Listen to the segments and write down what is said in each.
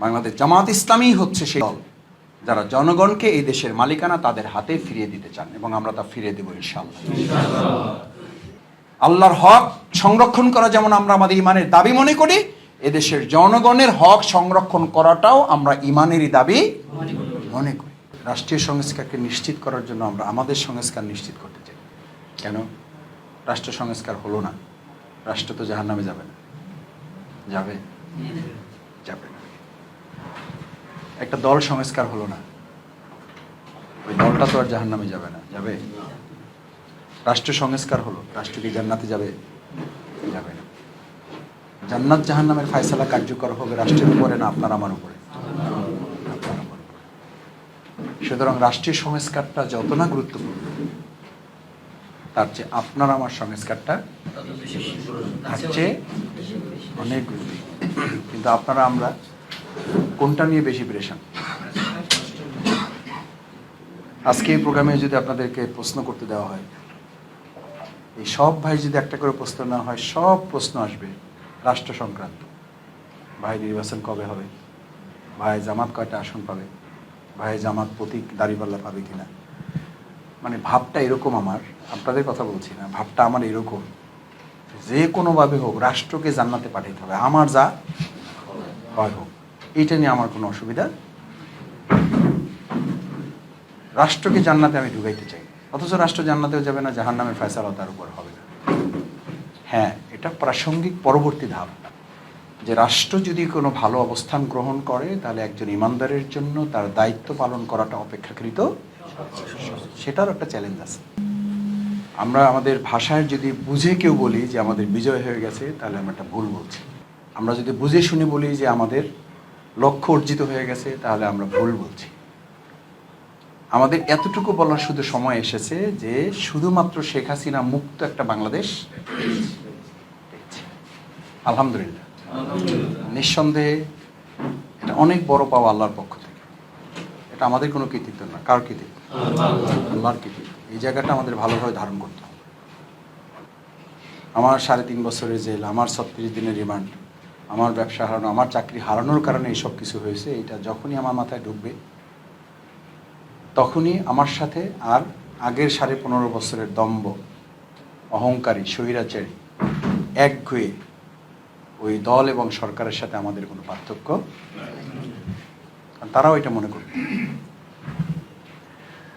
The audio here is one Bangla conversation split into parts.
বাংলাদেশ জামাত ইসলামী হচ্ছে সেই দল যারা জনগণকে এই দেশের মালিকানা তাদের হাতে ফিরিয়ে দিতে চান এবং আমরা তা ফিরিয়ে দেবো ইনশাআল্লাহ। আল্লাহর হক সংরক্ষণ করা যেমন আমরা আমাদের ইমানের দাবি মনে করি, এদেশের জনগণের হক সংরক্ষণ করাটাও আমরা ইমানেরই দাবি মনে করি। রাষ্ট্রীয় সংস্কারকে নিশ্চিত করার জন্য আমরা আমাদের সংস্কার নিশ্চিত করতে চাই। কেন? রাষ্ট্র সংস্কার হলো না। রাষ্ট্র তো জাহার নামে যাবে না। যাবে? যাবে। একটা দল সংস্কার হলো না। ওই দলটা তো আর জাহার নামে যাবে না। যাবে? রাষ্ট্র সংস্কার হলো, রাষ্ট্র কি জান্নাতে যাবে? যাবে না। জান্নাত জাহান্নামের ফায়সালা কার্যকর হবে রাষ্ট্রের উপরে না আপনার আমার উপরে। সুতরাং রাষ্ট্রীয় সংস্কারটা যত না গুরুত্বপূর্ণ, তার চেয়ে আপনার আমার সংস্কারটা তার চেয়ে অনেক কিন্তু আপনারা আমরা কোনটা নিয়ে বেশি প্রেশান আজকে এই প্রোগ্রামে যদি আপনাদেরকে প্রশ্ন করতে দেওয়া হয়, এই সব ভাই যদি একটা করে প্রশ্ন না হয়, সব প্রশ্ন আসবে রাষ্ট্র সংক্রান্ত। ভাই নির্বাচন কবে হবে? ভাই জামাত কয়টা আসন পাবে? ভাই জামাত প্রতীক দাড়িপাল্লা পাবে কিনা? মানে ভাবটা এরকম আমার, আপনাদের কথা বলছি না, ভাবটা আমার এরকম। যে কোনোভাবে হোক, রাষ্ট্রকে জান্নাতে পাঠাইতে হবে। আমার যা হয় হোক। এইটা নিয়ে আমার কোনো অসুবিধা। রাষ্ট্রকে জান্নাতে আমি ঢুকাইতে চাই। অথচ রাষ্ট্র জান্নাতেও যাবে না জাহান নামের ফয়সালাও তার উপর হবে না। হ্যাঁ এটা প্রাসঙ্গিক পরবর্তী ধাপ। যে রাষ্ট্র যদি কোনো ভালো অবস্থান গ্রহণ করে, তাহলে একজন ইমানদারের জন্য তার দায়িত্ব পালন করাটা অপেক্ষাকৃত সেটার একটা চ্যালেঞ্জ আছে। আমরা আমাদের ভাষায় যদি বুঝে কেউ বলি যে আমাদের বিজয় হয়ে গেছে, তাহলে আমরা একটা ভুল বলছি। আমরা যদি বুঝে শুনে বলি যে আমাদের লক্ষ্য অর্জিত হয়ে গেছে তাহলে আমরা ভুল বলছি। আমাদের এতটুকু বলার শুধু সময় এসেছে যে শুধুমাত্র শেখ হাসিনা মুক্ত একটা বাংলাদেশ আলহামদুলিল্লাহ। নিঃসন্দেহে এটা অনেক বড় পাওয়া আল্লাহর পক্ষ থেকে। এটা আমাদের কোনো কৃতিত্ব না কার কৃতিত্ব? আল্লাহর কৃতিত্ব। এই জায়গাটা আমাদের ভালোভাবে ধারণ করতে হবে। আমার সাড়ে তিন বছরের জেল আমার ছত্রিশ দিনের রিমান্ড। আমার ব্যবসা হারানো, আমার চাকরি হারানোর কারণে এইসব কিছু হয়েছে, এটা যখনই আমার মাথায় ঢুকবে, তখনই আমার সাথে আর আগের সাড়ে পনেরো বছরের দম্ব অহংকারী, স্বৈরাচারী একঘয়ে ওই দল এবং সরকারের সাথে আমাদের কোনো পার্থক্য তারাও এটা মনে করবে।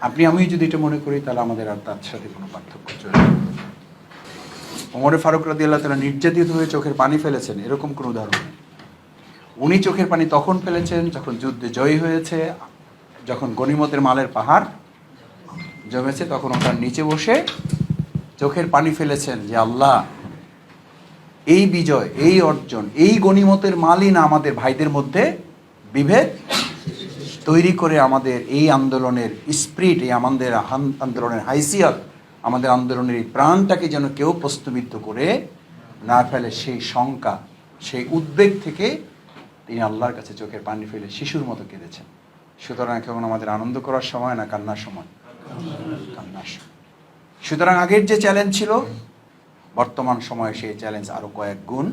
আপনি আমি যদি এটা মনে করি, তাহলে আমাদের আর তার সাথে কোনো পার্থক্য চলে ওমরে ফারুক রাদি আল্লাহ তারা নির্যাতিত হয়ে চোখের পানি ফেলেছেন, এরকম কোনো উদাহরণ উনি চোখের পানি তখন ফেলেছেন যখন যুদ্ধে জয়ী হয়েছে, যখন গনিমতের মালের পাহাড় জমেছে, তখন ওটার নিচে বসে চোখের পানি ফেলেছেন যে, আল্লাহ, এই বিজয়, এই অর্জন, এই গনিমতের মালই না আমাদের ভাইদের মধ্যে বিভেদ তৈরি করে আমাদের এই আন্দোলনের স্প্রিট, এই আমাদের আন- আন্দোলনের হাইসিয়ত আমাদের আন্দোলনের এই প্রাণটাকে যেন কেউ প্রশ্নবিদ্ধ করে না ফেলে সেই শঙ্কা, সেই উদ্বেগ থেকে তিনি আল্লাহর কাছে চোখের পানি ফেলে শিশুর মতো কেঁদেছেন। সুতরাং এখন আমাদের আনন্দ করার সময় না কান্নার সময়? কান্নার সময়। সুতরাং আগের যে চ্যালেঞ্জ ছিল, বর্তমান সময়ে সেই চ্যালেঞ্জ আরও কয়েক গুণ।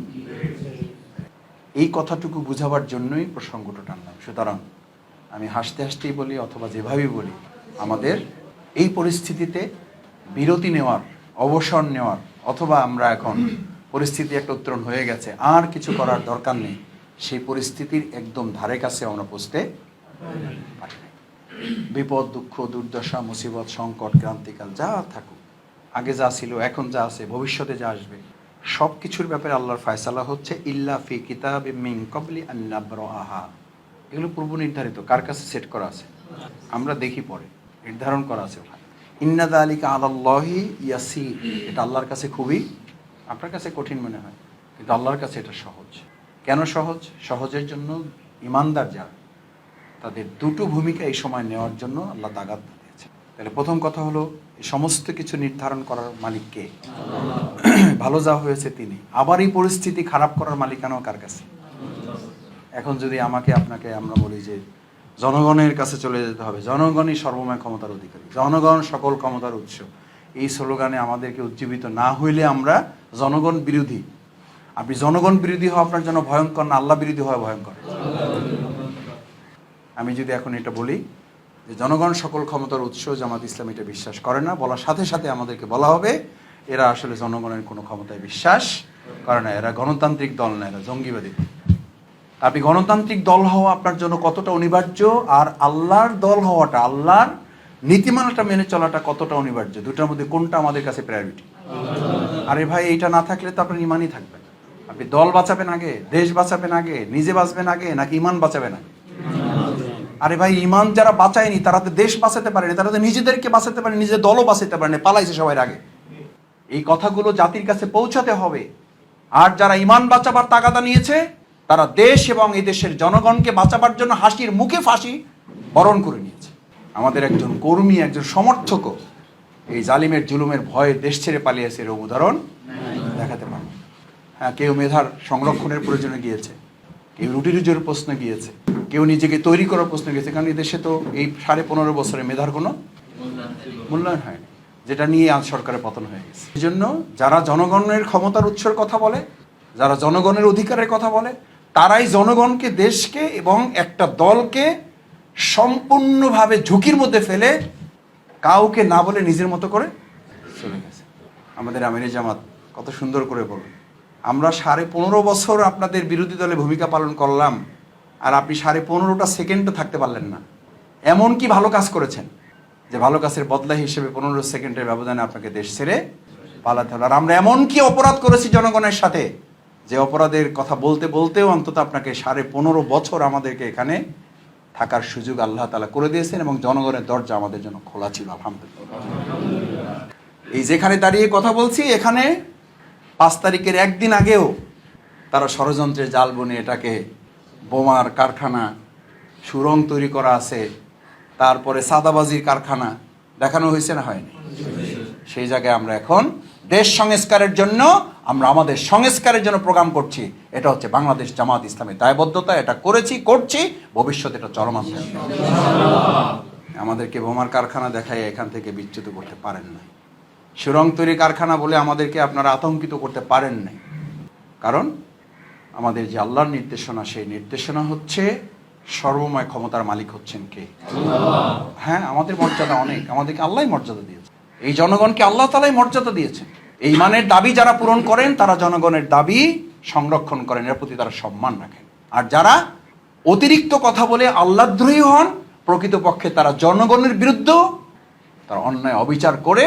এই কথাটুকু বুঝাবার জন্যই প্রসঙ্গটা টানলাম। সুতরাং আমি হাসতে হাসতেই বলি অথবা যেভাবেই বলি, আমাদের এই পরিস্থিতিতে বিরতি নেওয়ার, অবসর নেওয়ার, অথবা আমরা এখন পরিস্থিতি একটা উত্তরণ হয়ে গেছে, আর কিছু করার দরকার নেই, সেই পরিস্থিতির একদম ধারে কাছে আমরা পৌঁছতে পারি। বিপদ, দুঃখ, দুর্দশা, মুসিবত, সংকট, ক্রান্তিকাল, যা থাকুক, আগে যা ছিল, এখন যা আছে, ভবিষ্যতে যা আসবে সব কিছুর ব্যাপারে আল্লাহর ফায়সালা হচ্ছে, ইল্লা ফি কিতাব মিন কবলি আহা এগুলো পূর্ব নির্ধারিত কার কাছে সেট করা আছে? আমরা দেখি পরে, নির্ধারণ করা আছে ওখানে। ইন্নাদা আলিকা আল্লাহি ইয়াসি এটা আল্লাহর কাছে খুবই, আপনার কাছে কঠিন মনে হয়, কিন্তু আল্লাহর কাছে এটা সহজ। কেন সহজ? সহজের জন্য ইমানদার যারা, তাদের দুটো ভূমিকা এই সময় নেওয়ার জন্য আল্লাহ তাগাদ দিয়েছে তাহলে প্রথম কথা হলো, এই সমস্ত কিছু নির্ধারণ করার মালিক কে? ভালো যা হয়েছে তিনি। আবার এই পরিস্থিতি খারাপ করার মালিকানাও কার কাছে? এখন যদি আমাকে, আপনাকে আমরা বলি যে জনগণের কাছে চলে যেতে হবে। জনগণই সর্বময় ক্ষমতার অধিকারী। জনগণ সকল ক্ষমতার উৎস। এই স্লোগানে আমাদেরকে উজ্জীবিত না হইলে আমরা জনগণ বিরোধী। আপনি জনগণ বিরোধী হওয়া আপনার জন্য ভয়ঙ্কর না, আল্লাহ বিরোধী হওয়া ভয়ঙ্কর। আমি যদি এখন এটা বলি যে জনগণ সকল ক্ষমতার উৎস, জামাত ইসলাম এটা বিশ্বাস করে না। বলার সাথে সাথে আমাদেরকে বলা হবে, এরা আসলে জনগণের কোনো ক্ষমতায় বিশ্বাস করে না। এরা গণতান্ত্রিক দল না, এরা জঙ্গিবাদী। আপনি গণতান্ত্রিক দল হওয়া আপনার জন্য কতটা অনিবার্য? আর আল্লাহর দল হওয়াটা, আল্লাহর নীতিমালাটা মেনে চলাটা কতটা অনিবার্য? দুটার মধ্যে কোনটা আমাদের কাছে প্রায়োরিটি আরে ভাই, এইটা না থাকলে তো আপনার ইমানই থাকবে আপনি দল বাঁচাবেন আগে, দেশ বাঁচাবেন আগে, নিজে বাঁচবেন আগে, নাকি ইমান বাঁচাবেন আগে? আরে ভাই, ইমান যারা বাঁচায়নি, তারা তো দেশ বাঁচাতে পারেনি, তারা তো নিজেদেরকে বাঁচাতে পারেনি নিজের দলও বাঁচাতে পারেনি, পালাইছে সবাই আগে। এই কথাগুলো জাতির কাছে পৌঁছাতে হবে। আর যারা ইমান বাঁচাবার তাগাদা নিয়েছে তারা দেশ এবং এই দেশের জনগণকে বাঁচাবার জন্য হাসির মুখে ফাঁসি বরণ করে নিয়েছে। আমাদের একজন কর্মী, একজন সমর্থকও এই জালিমের জুলুমের ভয়ে দেশ ছেড়ে পালিয়েছে এর উদাহরণ দেখাতে পারব। হ্যাঁ কেউ মেধার সংরক্ষণের প্রয়োজনে গিয়েছে, কেউ রুটি রুজির প্রশ্নে গিয়েছে, কেউ নিজেকে তৈরি করার প্রশ্ন গিয়েছে, কারণ এই দেশে তো এই সাড়ে পনেরো বছরে মেধার কোনো মূল্যায়ন হয়নি, যেটা নিয়ে আজ সরকারের পতন হয়ে গেছে। এই জন্য যারা জনগণের ক্ষমতার উৎসর কথা বলে, যারা জনগণের অধিকারের কথা বলে তারাই জনগণকে, দেশকে এবং একটা দলকে সম্পূর্ণভাবে ঝুঁকির মধ্যে ফেলে কাউকে না বলে নিজের মতো করে চলে গেছে। আমাদের আমির জামাত, কত সুন্দর করে বলুন। আমরা সাড়ে পনেরো বছর আপনাদের বিরোধী দলে ভূমিকা পালন করলাম আর আপনি সাড়ে পনেরোটা সেকেন্ডও থাকতে পারলেন না। এমন কি ভালো কাজ করেছেন যে ভালো কাজের বদলা হিসেবে পনেরো সেকেন্ডের ব্যবধানে আপনাকে দেশ ছেড়ে পালাতে হলো। আর আমরা এমন কি অপরাধ করেছি জনগণের সাথে যে অপরাধের কথা বলতে বলতেও অন্তত আপনাকে সাড়ে পনেরো বছর আমাদেরকে এখানে থাকার সুযোগ আল্লাহ তালা করে দিয়েছেন এবং জনগণের দরজা আমাদের জন্য খোলা ছিল, আলহামদুলিল্লাহ। এই যেখানে দাঁড়িয়ে কথা বলছি, এখানে পাঁচ তারিখের একদিন আগেও তারা ষড়যন্ত্রের জাল বনে এটাকে বোমার কারখানা, সুরং তৈরি করা আছে, তারপরে সাদাবাজির কারখানা দেখানো হয়েছে না হয়নি? সেই জায়গায় আমরা এখন দেশ সংস্কারের জন্য আমরা আমাদের সংস্কারের জন্য প্রোগ্রাম করছি। এটা হচ্ছে বাংলাদেশ জামাত ইসলামের দায়বদ্ধতা, এটা করেছি, করছি, ভবিষ্যতে এটা চলমান আমাদেরকে বোমার কারখানা দেখায় এখান থেকে বিচ্যুত করতে পারেন না সুরং তৈরি কারখানা বলে আমাদেরকে আপনারা আতঙ্কিত করতে পারেন নাই। কারণ আমাদের যে আল্লাহর নির্দেশনা, সেই নির্দেশনা হচ্ছে সর্বময় ক্ষমতার মালিক হচ্ছেন কে? হ্যাঁ আমাদের মর্যাদা অনেক। আমাদেরকে আল্লাহ মর্যাদা দিয়েছে। এই জনগণকে আল্লাহ তালাই মর্যাদা দিয়েছেন। এই মানের দাবি যারা পূরণ করেন, তারা জনগণের দাবি সংরক্ষণ করেন, এর প্রতি তারা সম্মান রাখেন। আর যারা অতিরিক্ত কথা বলে আল্লাহদ্রোহী হন, প্রকৃতপক্ষে তারা জনগণের বিরুদ্ধ, তারা অন্যায় অবিচার করে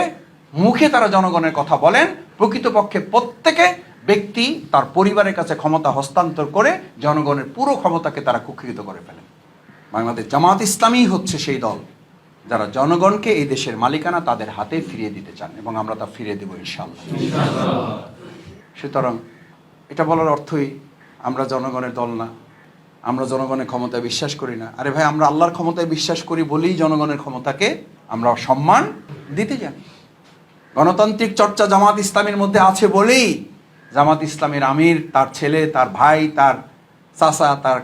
মুখে তারা জনগণের কথা বলেন, প্রকৃতপক্ষে প্রত্যেকে ব্যক্তি তার পরিবারের কাছে ক্ষমতা হস্তান্তর করে জনগণের পুরো ক্ষমতাকে তারা কুক্ষিত করে ফেলেন। বাংলাদেশ জামাত ইসলামী হচ্ছে সেই দল। যারা জনগণকে এই দেশের মালিকানা তাদের হাতে ফিরিয়ে দিতে চান এবং আমরা তা ফিরিয়ে দেবো ইনশাল্লাহ সুতরাং এটা বলার অর্থই আমরা জনগণের দল না, আমরা জনগণের ক্ষমতায় বিশ্বাস করি না। আরে ভাই, আমরা আল্লাহর ক্ষমতায় বিশ্বাস করি বলেই জনগণের ক্ষমতাকে আমরা সম্মান দিতে জানি। গণতান্ত্রিক চর্চা জামাত ইসলামের মধ্যে আছে বলেই জামাত ইসলামের আমির, তার ছেলে, তার ভাই, তার চাচা, তার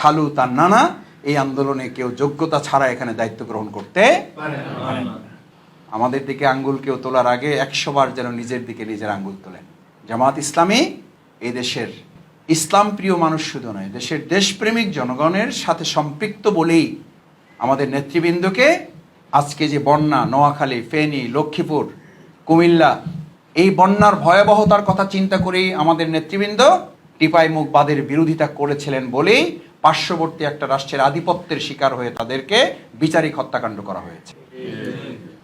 খালু, তার নানা এই আন্দোলনে কেউ যোগ্যতা ছাড়া এখানে দায়িত্ব গ্রহণ করতে আমাদের দিকে আঙ্গুল কেউ তোলার আগে একশো বার যেন নিজের দিকে নিজের আঙ্গুল তোলেন। জামাত ইসলামী এই দেশের ইসলাম প্রিয় মানুষ শুধু নয় দেশের দেশপ্রেমিক জনগণের সাথে সম্পৃক্ত বলেই আমাদের নেতৃবৃন্দকে আজকে যে বন্যা নোয়াখালী ফেনী লক্ষ্মীপুর কুমিল্লা এই বন্যার ভয়াবহতার কথা চিন্তা করেই আমাদের নেতৃবৃন্দ টিপাই মুখ বাদের বিরোধিতা করেছিলেন বলেই পার্শ্ববর্তী একটা রাষ্ট্রের আধিপত্যের শিকার হয়ে তাদেরকে বিচারিক হত্যাকাণ্ড করা হয়েছে।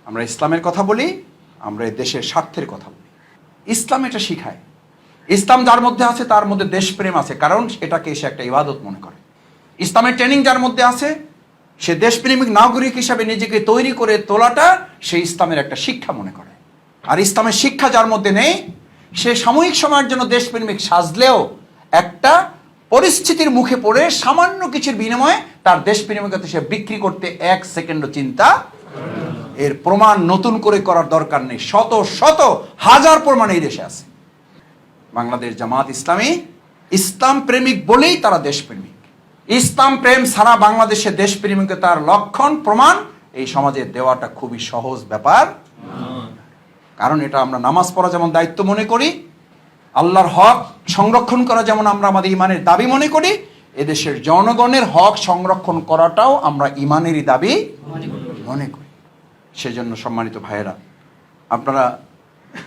আমরা ইসলামের কথা বলি, আমরা দেশের স্বার্থের কথা বলি। ইসলাম এটা শিখায়। ইসলাম যার মধ্যে আছে, তার মধ্যে দেশপ্রেম আছে, কারণ এটাকে সে একটা ইবাদত মনে করে। ইসলামের ট্রেনিং যার মধ্যে আছে, সে দেশপ্রেমিক নাগরিক হিসাবে নিজেকে তৈরি করে তোলাটা সে ইসলামের একটা শিক্ষা মনে করে। আর ইসলামের শিক্ষা যার মধ্যে নেই, সে সাময়িক সময়ের জন্য দেশপ্রেমিক সাজলেও একটা পরিস্থিতির মুখে পড়ে সামান্য কিছুর বিনিময়ে তার দেশপ্রেমিকতা সে বিক্রি করতে এক সেকেন্ডও চিন্তা এর প্রমাণ নতুন করে করার দরকার নেই। শত শত হাজার প্রমাণ এই দেশে আছে। বাংলাদেশ জামাত ইসলামী ইসলাম প্রেমিক বলেই তারা দেশপ্রেমিক ইসলাম প্রেম সারা ছাড়া বাংলাদেশের দেশপ্রেমিকতার লক্ষণ প্রমাণ এই সমাজে দেওয়াটা খুবই সহজ ব্যাপার। কারণ এটা আমরা নামাজ পড়া যেমন দায়িত্ব মনে করি আল্লাহর হক সংরক্ষণ করা যেমন আমরা আমাদের ইমানের দাবি মনে করি এদেশের জনগণের হক সংরক্ষণ করাটাও আমরা ইমানেরই দাবি মনে করি। সেজন্য সম্মানিত ভাইয়েরা আপনারা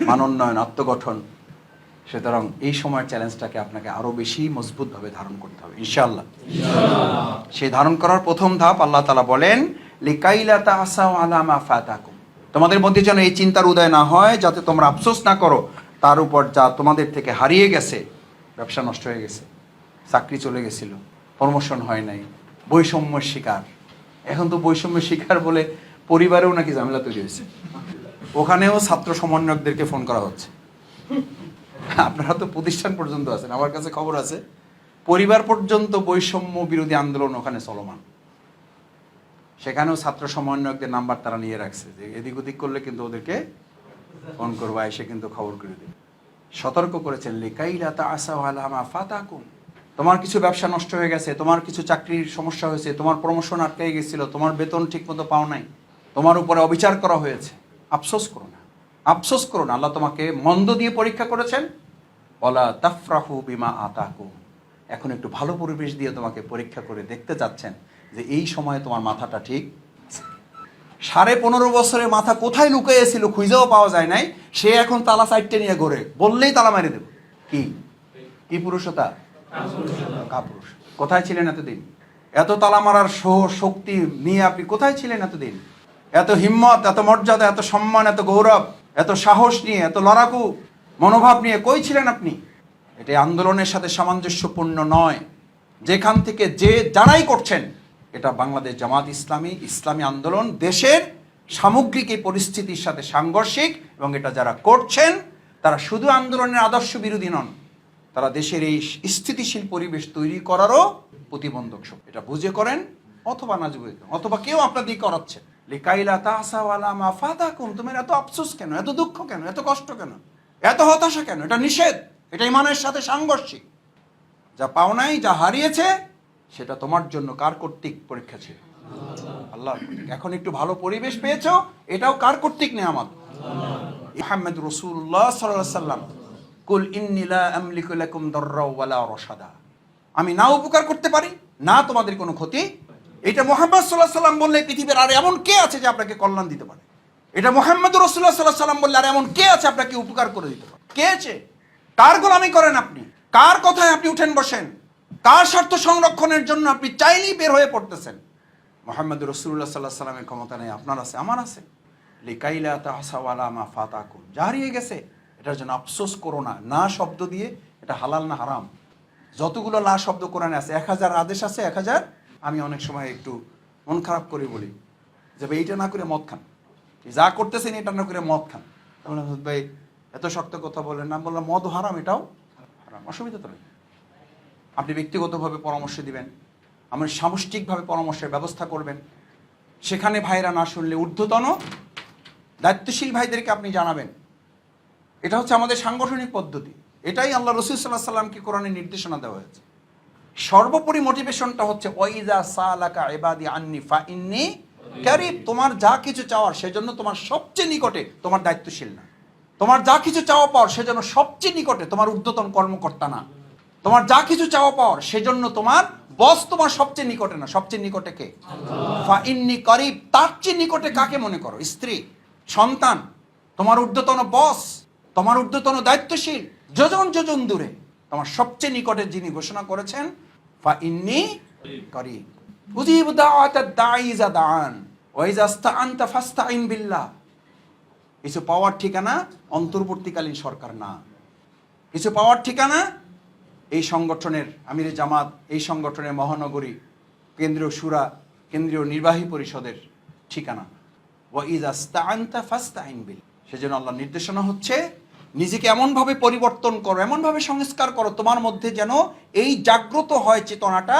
মানোন্নয়ন আত্মগঠন সুতরাং এই সময়ের চ্যালেঞ্জটাকে আপনাকে আরও বেশি মজবুতভাবে ধারণ করতে হবে ইনশাআল্লাহ। সেই ধারণ করার প্রথম ধাপ আল্লাহ তালা বলেন লিকাইলা তাসাও আলামা ফাতাকুম। তোমাদের মধ্যে যেন এই চিন্তার উদয় না হয় যাতে তোমরা আফসোস না করো তার উপর যা তোমাদের থেকে হারিয়ে গেছে, ব্যবসা নষ্ট হয়ে গেছে, চাকরি চলে গেছিল প্রমোশন হয় নাই, বৈষম্যের শিকার। এখন তো বৈষম্যের শিকার বলে পরিবারেও নাকি ঝামেলা তৈরি হয়েছে। ওখানেও ছাত্র সমন্বয়কদেরকে ফোন করা হচ্ছে। আপনারা তো প্রতিষ্ঠান পর্যন্ত আছেন, আমার কাছে খবর আছে, পরিবার পর্যন্ত বৈষম্য বিরোধী আন্দোলন ওখানে চলমান। সেখানেও ছাত্র সমন্বয়কদের নাম্বার তারা নিয়ে রাখছে, যে এদিক ওদিক করলে কিন্তু ওদেরকে ফোন করব, এসে কিন্তু খবর করে দেবে। সতর্ক করেছেন লিকাইলা তা আসা আলামা ফাতাকুম। তোমার কিছু ব্যবসা নষ্ট হয়ে গেছে, তোমার কিছু চাকরির সমস্যা হয়েছে, তোমার প্রমোশন আটকে গেছিল, তোমার বেতন ঠিকমতো পাও নাই, তোমার উপরে অবিচার করা হয়েছে। আফসোস করো না, আফসোস করো না, আল্লাহ তোমাকে মন্দ দিয়ে পরীক্ষা করেছেন। ওলা তাফরাহু বিমা আতাকুম। এখন একটু ভালো পরিবেশ দিয়ে তোমাকে পরীক্ষা করে দেখতে যাচ্ছেন যে এই সময়ে তোমার মাথাটা ঠিক। সাড়ে পনেরো বছরের মাথা কোথায় লুকিয়েছিল খুঁজেও পাওয়া যায় নাই, সে এখন তালা সাইডটা নিয়ে ঘোরে। বললেই তালা মেরে দেব। কি? কি পুরুষতা? কাপুরুষ। কোথায় ছিলেন এতদিন? এত তালা মারার সহ শক্তি নিয়ে আপনি কোথায় ছিলেন এতদিন? এত হিম্মত, এত মর্যাদা, এত সম্মান, এত গৌরব, এত সাহস নিয়ে, এত লড়াকু, মনোভাব নিয়ে কই ছিলেন আপনি? এটা আন্দোলনের সাথে সামঞ্জস্যপূর্ণ নয়। যেখান থেকে যে যারাই করছেন এটা বাংলাদেশ জামাত ইসলামী ইসলামী আন্দোলন, দেশের সামগ্রিক এই পরিস্থিতির সাথে সাংঘর্ষিক এবং এটা যারা করছেন, তারা শুধু আন্দোলনের আদর্শ বিরোধী নন, তারা দেশের এই স্থিতিশীল পরিবেশ তৈরি করারও প্রতিবন্ধক শক্তি। এটা বুঝে করেন অথবা না বুঝে অথবা কেউ আপনার দিকে করাচ্ছে লিকাইলা তাসাওয়ালা মা ফাতাকুম, তোমার এত আফসোস কেন, এত দুঃখ কেন, এত কষ্ট কেন, এত হতাশা কেন? এটা নিষেধ, এটা ইমানের সাথে সাংঘর্ষিক। যা পাও নাই যা হারিয়েছে সেটা তোমার জন্য কার কর্তৃক পরীক্ষা ছিল? আল্লাহ, এখন একটু ভালো পরিবেশ পেয়েছ, এটাও কার কর্তৃক নেয়ামত? ইহাম্মদ রসুল্লাহ সাল্লাহ সাল্লাম কুল ইন্নিলা আমলিকু লাকুম দররা ওয়ালা রশাদা। আমি না উপকার করতে পারি, না তোমাদের কোনো ক্ষতি। এটা মোহাম্মদ সাল্লাহ সাল্লাম বললে, পৃথিবীর আর এমন কে আছে যে আপনাকে কল্যাণ দিতে পারে? এটা মোহাম্মদ রসুল্লাহ সাল্লাহ সাল্লাম বললে, আর এমন কে আছে আপনাকে উপকার করে দিতে পারে? কে আছে কার গোলামি করেন আপনি? কার কথায় আপনি উঠেন বসেন? কার স্বার্থ সংরক্ষণের জন্য আপনি চাইলেই বের হয়ে পড়তেছেন? মোহাম্মদ রসুল্লাহ সাল্লাহ সাল্লামের ক্ষমতা নেই, আপনার আছে, আমার আছে। লিকাইলা তাহসাওয়ালা মা ফাতাকুন। যা হারিয়ে গেছে, এটার জন্য আফসোস করো না। না শব্দ দিয়ে এটা হালাল না হারাম? যতগুলো না শব্দ কোরআনে আছে, এক হাজার আদেশ আছে, এক হাজার আমি অনেক সময় একটু মন খারাপ করে বলি। যে ভাই, এইটা না করে মদ খান। যা করতেছেন, এটা না করে মদ খান। তাহলে ভাই, এত শক্ত কথা বলেন না। বললাম, মদ হারাম, এটাও হারাম। অসুবিধা তো নেই। আপনি ব্যক্তিগতভাবে পরামর্শ দিবেন, আমার সামষ্টিকভাবে পরামর্শের ব্যবস্থা করবেন। সেখানে ভাইরা না শুনলে ঊর্ধ্বতন দায়িত্বশীল ভাইদেরকে আপনি জানাবেন। এটা হচ্ছে আমাদের সাংগঠনিক পদ্ধতি। এটাই আল্লাহ রসুল সাল্লাহ সাল্লামকে কোরআনে নির্দেশনা দেওয়া হয়েছে। সর্বোপরি মোটিভেশনটা হচ্ছে, ওয়াইজা সালাকা এবাদি আন্নি ফা ইন্নি ক্যারিব তোমার যা কিছু চাওয়ার সেজন্য তোমার সবচেয়ে নিকটে তোমার দায়িত্বশীল না। তোমার যা কিছু চাওয়া পাওয়ার সেজন্য সবচেয়ে নিকটে তোমার ঊর্ধ্বতন কর্মকর্তা না। তোমার যা কিছু চাওয়া পাওয়ার, সেজন্য তোমার বস তোমার সবচেয়ে নিকটে না। সবচেয়ে নিকটে কে? ফাইন্নি করিব, তার চেয়ে নিকটে কাকে মনে করো? স্ত্রী, সন্তান, তোমার ঊর্ধ্বতন বস তোমার ঊর্ধ্বতন দায়িত্বশীল, যোজন যোজন দূরে। তোমার সবচেয়ে নিকটে যিনি ঘোষণা করেছেন, ফা ইন্নি করি উজিব দাওয়াত দাইজা দান ওয়াইজা আস্তাআনতা ফাস্তাইন বিল্লাহ। কিছু পাওয়ার ঠিকানা অন্তর্বর্তীকালীন সরকার না। কিছু পাওয়ার ঠিকানা এই সংগঠনের আমির জামাত, এই সংগঠনের মহানগরী, কেন্দ্রীয় সুরা, কেন্দ্রীয় নির্বাহী পরিষদের ঠিকানা। ওয়াইজ আস্তাআনতা ফাস্তাইন বিল। সেজন্য আল্লাহ নির্দেশনা হচ্ছে, নিজেকে এমনভাবে পরিবর্তন করো, এমনভাবে সংস্কার করো, তোমার মধ্যে যেন এই জাগ্রত হয় চেতনাটা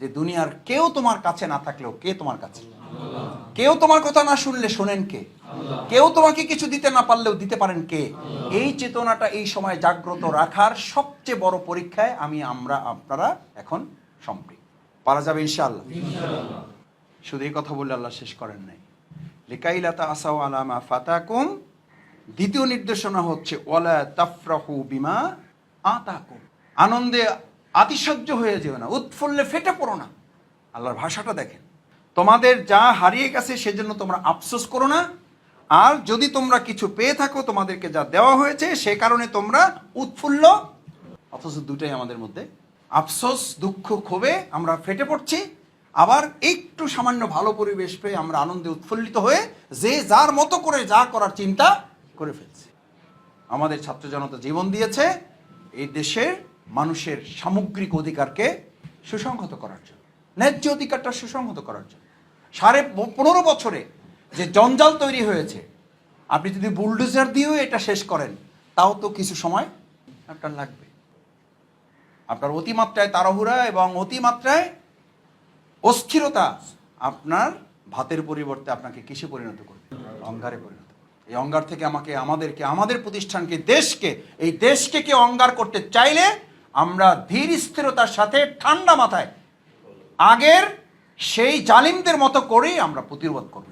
যে দুনিয়ার কেউ তোমার কাছে না থাকলেও কে তোমার কাছে? কেউ তোমার কথা না শুনলে শোনেন কে? কেউ তোমাকে কিছু দিতে না পারলেও দিতে পারেন কে? এই চেতনাটা এই সময় জাগ্রত রাখার সবচেয়ে বড় পরীক্ষায় আমি আমরা আপনারা এখন সম্পৃক্ত। পারা যাবে ইনশাআল্লাহ। শুধু এই কথা বললে আল্লাহ শেষ করেন নাই। লিকাইলাতা আসাও আলামা ফাতাকুম। দ্বিতীয় নির্দেশনা হচ্ছে ওয়ালা তাফরাহু বিমা আতাকুম। আনন্দে আতিশয্য হয়ে যেও না উৎফুল্লে ফেটে পড়ো না। আল্লাহর ভাষাটা দেখেন। তোমাদের যা হারিয়ে গেছে সেজন্য তোমরা আফসোস করো না। আর যদি তোমরা কিছু পেয়ে থাকো, তোমাদেরকে যা দেওয়া হয়েছে, সে কারণে তোমরা উৎফুল্ল। অথচ দুটাই আমাদের মধ্যে। আফসোস, দুঃখ, ক্ষোভে আমরা ফেটে পড়ছি। আবার একটু সামান্য ভালো পরিবেশ পেয়ে আমরা আনন্দে উৎফুল্লিত হয়ে যে যার মতো করে যা করার চিন্তা করে ফেলছি। আমাদের ছাত্র জনতা জীবন দিয়েছে এই দেশের মানুষের সামগ্রিক অধিকারকে সুসংহত করার জন্য, ন্যায্য অধিকারটা সুসংহত করার জন্য। সাড়ে পনেরো বছরে যে জঞ্জাল তৈরি হয়েছে, আপনি যদি বুলডোজার দিয়েও এটা শেষ করেন, তাও তো কিছু সময় আপনার লাগবে। আপনার অতিমাত্রায় তাড়াহুড়া এবং অতিমাত্রায় অস্থিরতা আপনার ভাতের পরিবর্তে আপনাকে কিসে পরিণত করবে? অঙ্গারে পরিণত এই অঙ্গার থেকে আমাকে, আমাদেরকে, আমাদের প্রতিষ্ঠানকে, দেশকে, এই দেশকে কে অঙ্গার করতে চাইলে আমরা ধীর স্থিরতার সাথে ঠান্ডা মাথায় আগের সেই জালিমদের মতো করেই আমরা প্রতিরোধ করব।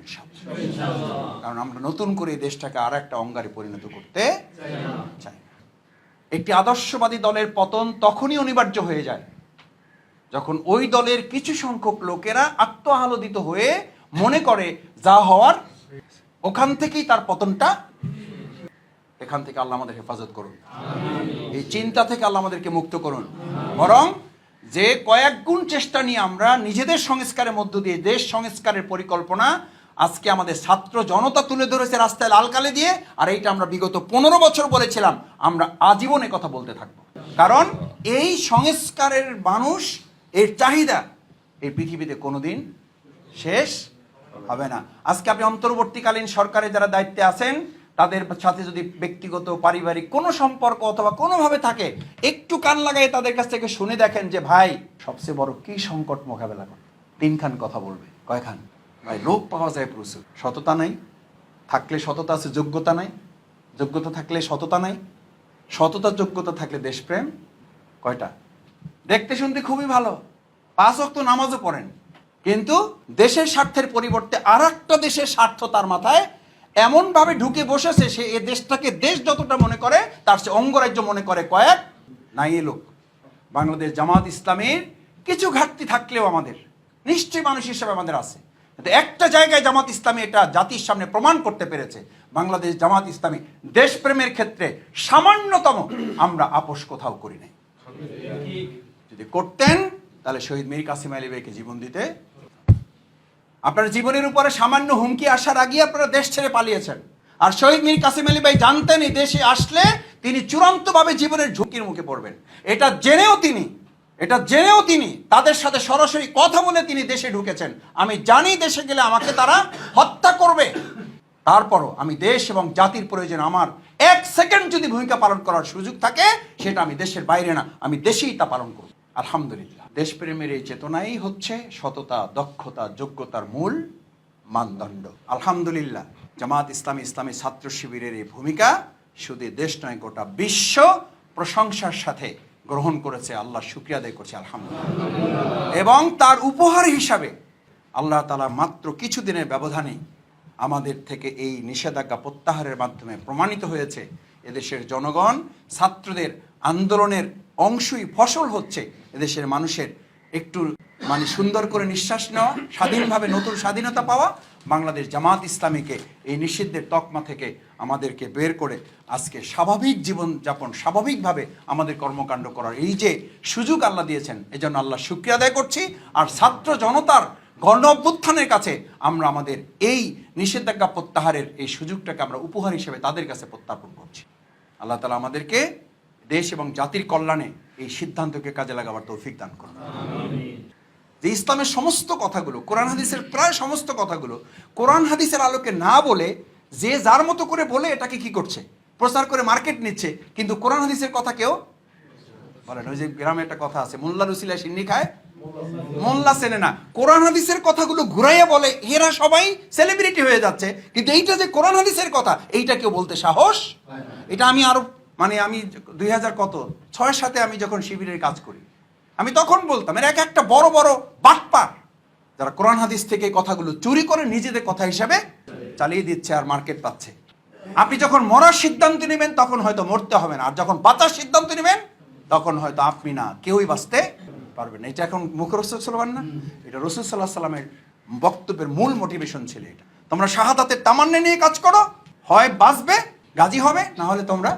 কারণ আমরা নতুন করে এই দেশটাকে আর একটা অঙ্গারে পরিণত করতে চাই না। একটি আদর্শবাদী দলের পতন তখনই অনিবার্য হয়ে যায় যখন ওই দলের কিছু সংখ্যক লোকেরা আত্মআহ্লাদিত হয়ে মনে করে যা হওয়ার ওখান থেকেই তার পতনটা এখান থেকে আল্লাহ আমাদের হেফাজত করুন। এই চিন্তা থেকে আল্লাহ আমাদেরকে মুক্ত করুন। বরং যে কয়েক গুণ চেষ্টা নিয়ে আমরা নিজেদের সংস্কারের মধ্য দিয়ে দেশ সংস্কারের পরিকল্পনা আজকে আমাদের ছাত্র জনতা তুলে ধরেছে রাস্তায় লাল কালে দিয়ে, আর এইটা আমরা বিগত পনেরো বছর বলেছিলাম, আমরা আজীবন কথা বলতে থাকব। কারণ এই সংস্কারের মানুষ, এর চাহিদা এই পৃথিবীতে কোনোদিন শেষ হবে না। আজকে আপনি অন্তর্বর্তীকালীন সরকারে যারা দায়িত্বে আছেন তাদের সাথে যদি ব্যক্তিগত, পারিবারিক কোনো সম্পর্ক অথবা কোনোভাবে থাকে, একটু কান লাগাই তাদের কাছ থেকে শুনে দেখেন যে, ভাই, সবচেয়ে বড় কি সংকট মোকাবেলা করে তিনখান কথা বলবে। কয়খান? ভাই লোক পাওয়া যায় প্রচুর। সততা নাই। থাকলে সততা আছে, যোগ্যতা নাই। যোগ্যতা থাকলে সততা নাই। সততা, যোগ্যতা থাকলে দেশপ্রেম। কয়টা? দেখতে শুনতে খুবই ভালো। পাঁচ অক্ত নামাজও পড়েন। কিন্তু দেশের স্বার্থের পরিবর্তে আর দেশের স্বার্থ তার মাথায় এমনভাবে ঢুকে বসেছে সে এ দেশটাকে, দেশ যতটা মনে করে, তার সে অঙ্গরাজ্য মনে করে কয়েক নাই লোক। বাংলাদেশ জামাত ইসলামের কিছু ঘাটতি থাকলেও আমাদের, নিশ্চয়ই মানুষ হিসেবে আমাদের আছে। কিন্তু একটা জায়গায় জামাত ইসলামী এটা জাতির সামনে প্রমাণ করতে পেরেছে, বাংলাদেশ জামাত ইসলামী দেশপ্রেমের ক্ষেত্রে সামান্যতম আমরা আপোষ কোথাও করি নাই। যদি করতেন, তাহলে শহীদ মীর কাসিম আলী ভাইকে জীবন দিতে আপনার জীবনের উপরে সামান্য হুমকি আসার আগে আপনারা দেশ ছেড়ে পালিয়েছেন। আর শহীদ মীর কাসিম আলী ভাই জানতেন এই দেশে আসলে তিনি চূড়ান্তভাবে জীবনের ঝুঁকির মুখে পড়বেন। এটা জেনেও তিনি, এটা জেনেও তিনি তাদের সাথে সরাসরি কথা বলে তিনি দেশে ঢুকেছেন। আমি জানি দেশে গেলে আমাকে তারা হত্যা করবে। তারপরও আমি দেশ এবং জাতির প্রয়োজন আমার। এক সেকেন্ড যদি ভূমিকা পালন করার সুযোগ থাকে, সেটা আমি দেশের বাইরে না, আমি দেশেই তা পালন করব। আলহামদুলিল্লাহ। দেশপ্রেমের এই চেতনাই হচ্ছে সততা, দক্ষতা, যোগ্যতার মূল মানদণ্ড। আলহামদুলিল্লাহ, জামাত ইসলামী ইসলামী ছাত্র শিবিরের এই ভূমিকা শুধু দেশ নয়, গোটা বিশ্ব প্রশংসার সাথে গ্রহণ করেছে আল্লাহ শুক্রিয়া আদায় করছে, আলহামদুলিল্লাহ। এবং তার উপহার হিসাবে আল্লাহ তালা মাত্র কিছুদিনের ব্যবধানে আমাদের থেকে এই নিষেধাজ্ঞা প্রত্যাহারের মাধ্যমে প্রমাণিত হয়েছে, এদেশের জনগণ ছাত্রদের আন্দোলনের অংশই ফসল হচ্ছে এদেশের মানুষের একটু মানে সুন্দর করে নিঃশ্বাস নেওয়া, স্বাধীনভাবে নতুন স্বাধীনতা পাওয়া, বাংলাদেশ জামাত ইসলামীকে এই নিষিদ্ধের তকমা থেকে আমাদেরকে বের করে আজকে স্বাভাবিক জীবন যাপন স্বাভাবিকভাবে আমাদের কর্মকাণ্ড করার এই যে সুযোগ আল্লাহ দিয়েছেন, এজন্য আল্লাহ শুক্রিয়া আদায় করছি। আর ছাত্র জনতার গণ অভ্যুত্থানের কাছে আমরা আমাদের এই নিষেধাজ্ঞা প্রত্যাহারের এই সুযোগটাকে আমরা উপহার হিসেবে তাদের কাছে প্রত্যার্পণ করছি। আল্লাহ তালা আমাদেরকে দেশ এবং জাতির কল্যাণে এই সিদ্ধান্তকে কাজে লাগাবার তৌফিক দান করুন। যে ইসলামের সমস্ত কথাগুলো, কোরআন হাদিসের প্রায় সমস্ত কথাগুলো কোরআন হাদিসের আলোকে না বলে, যে যার মতো করে বলে এটাকে কি করছে? প্রচার করে মার্কেট নিচ্ছে, কিন্তু কোরআন হাদিসের কথা কেউ বলেন ওই যে গ্রামে একটা কথা আছে, মোল্লা রুসিলা সিন্নি খায়, মোল্লা সেনে না। কোরআন হাদিসের কথাগুলো ঘুরাইয়া বলে, এরা সবাই সেলিব্রিটি হয়ে যাচ্ছে, কিন্তু এইটা যে কোরআন হাদিসের কথা, এইটা কেউ বলতে সাহস? এটা আমি আরও মানে আমি দুই হাজার কত? ছয়ের সাথে আমি যখন শিবিরের কাজ করি, আমি তখন বলতাম, এর এক একটা বড় বড় বাটপার যারা কোরআন হাদিস থেকে কথাগুলো চুরি করে নিজেদের কথা হিসাবে চালিয়ে দিচ্ছে আর মার্কেট পাচ্ছে। আপনি যখন মরার সিদ্ধান্ত নেবেন, তখন হয়তো মরতে হবে না। আর যখন বাঁচার সিদ্ধান্ত নেবেন, তখন হয়তো আপনি না, কেউই বাঁচতে পারবেন এটা এখন মুখ রসুল সাল্লাম না? এটা রসুল সাল্লাহ সাল্লামের বক্তব্যের মূল মোটিভেশন ছিল এটা। তোমরা শাহাদাতের তামান্নে নিয়ে কাজ করো, হয় বাঁচবে, গাজী হবে, না হলে তোমরা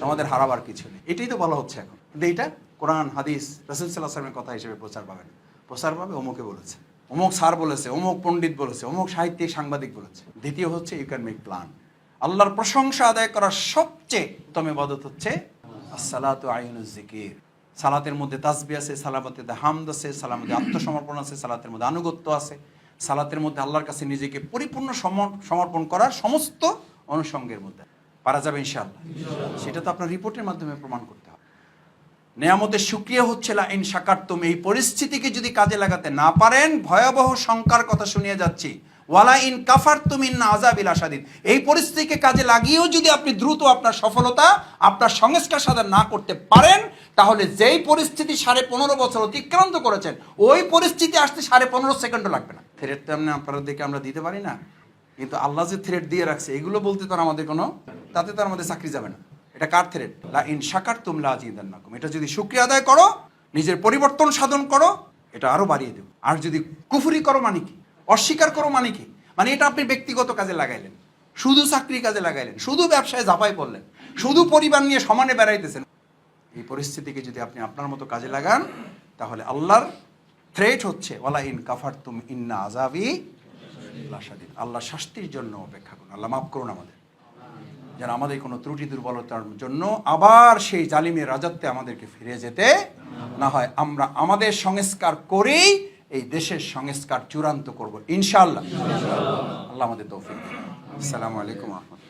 তোমাদের হারাবার কিছু নেই। এটাই তো বলা হচ্ছে এখন। কিন্তু এইটা কোরআন, হাদিস, রসুল সাল্লাহ সাল্লামের কথা হিসেবে প্রচার পাবেন। প্রচার পাবে, অমুকে বলেছে। অমুক স্যার বলেছে, অমুক পণ্ডিত বলেছে, অমুক সাহিত্যিক, সাংবাদিক বলেছে। দ্বিতীয় হচ্ছে ইউ ক্যান মেক প্ল্যান আল্লাহর প্রশংসা আদায় করার সবচেয়ে উত্তম ইবাদত হচ্ছে আসসালাতু জিকির সালাতের মধ্যে তাসবি আছে সালামতে হামদ আছে সালামতে আত্মসমর্পণ আছে, সালাতের মধ্যে আনুগত্য আছে। সালাতের মধ্যে আল্লাহর কাছে নিজেকে পরিপূর্ণ সমর- সমর্পণ করার সমস্ত অনুষঙ্গের মধ্যে। পারা যাবে ইনশাআল্লাহ। সেটা তো আপনার রিপোর্টের মাধ্যমে প্রমাণ করতে হবে। নেয়ামতের সুক্রিয়া হচ্ছে লা ইন শাকারতুম এই পরিস্থিতিকে যদি কাজে লাগাতে না পারেন, ভয়াবহ শঙ্কার কথা শুনিয়ে যাচ্ছি। ওয়ালা ইন কাফার তুমিন না আজাবিল আসাদিন এই পরিস্থিতিকে কাজে লাগিয়েও যদি আপনি দ্রুত আপনার সফলতা, আপনার সংস্কার সাধন না করতে পারেন, তাহলে যেই পরিস্থিতি সাড়ে পনেরো বছর অতিক্রান্ত করেছেন, ওই পরিস্থিতি আসতে সাড়ে পনেরো সেকেন্ডও লাগবে না। থ্রেট তো আপনারা দেখে আমরা দিতে পারি না? কিন্তু আল্লাহ যে থ্রেট দিয়ে রাখছে, এগুলো বলতে তো আমাদের কোনো, তাতে তো আমাদের চাকরি যাবে না। এটা কার থ্রেট লা ইন শাকার তুমলা আজিদান নাকুম এটা যদি শুক্রিয়া আদায় করো, নিজের পরিবর্তন সাধন করো, এটা আরও বাড়িয়ে দেবো। আর যদি কুফুরি করো মানে কি? অস্বীকার করো মানে কি? মানে এটা আপনি ব্যক্তিগত কাজে লাগাইলেন। শুধু চাকরি কাজে লাগাইলেন, শুধু ব্যবসায় ঝাঁপাই পড়লেন, শুধু পরিবার নিয়ে সমানে বেড়াইতেছেন। এই পরিস্থিতিকে যদি আপনি আপনার মতো কাজে লাগান, তাহলে আল্লাহর থ্রেট হচ্ছে, ওয়ালা ইন কাফার তুম ইন্না আজাবি আল্লাহ শাস্তির জন্য অপেক্ষা করুন। আল্লাহ মাফ করুন আমাদের। যেন আমাদের কোনো ত্রুটি, দুর্বলতার জন্য আবার সেই জালিমের রাজত্বে আমাদেরকে ফিরে যেতে না হয়। আমরা আমাদের সংস্কার করেই এই দেশের সংস্কার চূড়ান্ত করব ইনশাল্লাহ আল্লাহ আমাদের তৌফিক। আসসালামু আলাইকুম রহমতুল্লাহ।